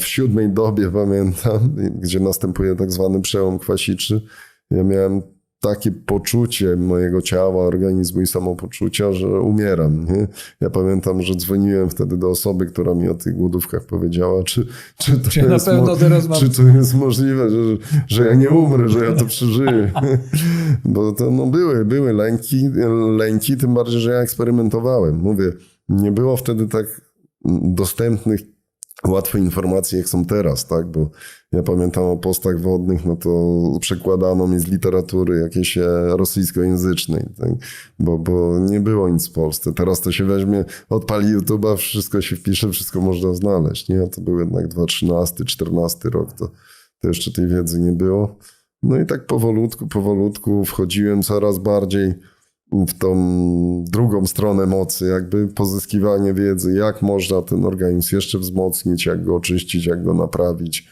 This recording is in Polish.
w siódmej dobie, pamiętam, gdzie następuje tak zwany przełom kwasiczy, ja miałem takie poczucie mojego ciała, organizmu i samopoczucia, że umieram. Nie? Ja pamiętam, że dzwoniłem wtedy do osoby, która mi o tych głodówkach powiedziała, czy, czy, to, Czy jest, mo- czy to jest możliwe, że, że ja nie umrę, że ja to przeżyję. Bo to no, były, były lęki, lęki, tym bardziej, że ja eksperymentowałem. Mówię, nie było wtedy tak dostępnych łatwe informacje, jak są teraz, tak? Bo ja pamiętam o postach wodnych, no to przekładano mi z literatury jakiejś e, rosyjskojęzycznej, tak? bo, bo nie było nic w Polsce. Teraz to się weźmie, odpali YouTube'a, wszystko się wpisze, wszystko można znaleźć, nie? To był jednak 2013, 14 rok, to, to jeszcze tej wiedzy nie było. No i tak powolutku, powolutku wchodziłem coraz bardziej w tą drugą stronę mocy, jakby pozyskiwanie wiedzy, jak można ten organizm jeszcze wzmocnić, jak go oczyścić, jak go naprawić.